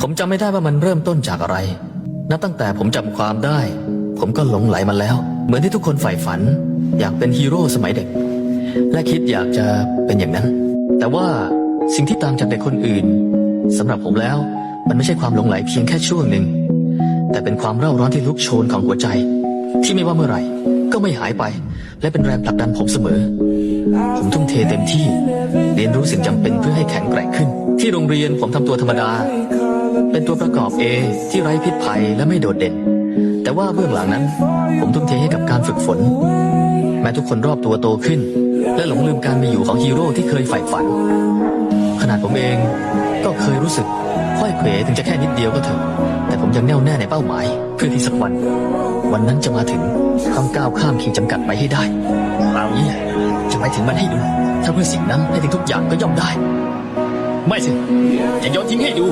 ผมจำไม่ได้ว่ามันเริ่มต้นจากอะไร นับตั้งแต่ผมจำความได้ ผมก็หลงไหลมันแล้ว เหมือนที่ทุกคนใฝ่ฝัน อยากเป็นฮีโร่สมัยเด็ก และคิดอยากจะเป็นอย่างนั้น แต่ว่าสิ่งที่ต่างจากเด็กคนอื่นสำหรับผมแล้ว มันไม่ใช่ความหลงไหลเพียงแค่ช่วงหนึ่ง แต่เป็นความเร่าร้อนที่ลุกโชนของหัวใจ ที่ไม่ว่าเมื่อไหร่ก็ไม่หายไป และเป็นแรงผลักดันผมเสมอ ผมทุ่มเทเต็มที่ เรียนรู้สิ่งจำเป็นเพื่อให้แข็งแกร่งขึ้น ที่โรงเรียนผมทำตัวธรรมดา เป็นตัวประกอบ A ที่ไร้พิษภัยและไม่โดดเด่น แต่ว่าเบื้องหลังนั้น ผมทุ่มเทให้กับการฝึกฝน แม้ทุกคนรอบตัวโตขึ้น และหลงลืมการมีอยู่ของฮีโร่ที่เคยใฝ่ฝัน ขนาดผมเองก็เคยรู้สึกค่อยเขวถึงจะแค่นิดเดียวก็เถอะ แต่ผมยังแน่วแน่ในเป้าหมาย เพื่อที่สักวัน วันนั้นจะมาถึงต้องก้าวข้ามขีดจำกัดไปให้ได้คราวนี้จะไปถึงมันให้ดูถ้าเพื่อสิ่งนั้นได้ถึงทุกอย่างก็ย่อมได้ ไม่สิจะโยนทิ้งให้ดู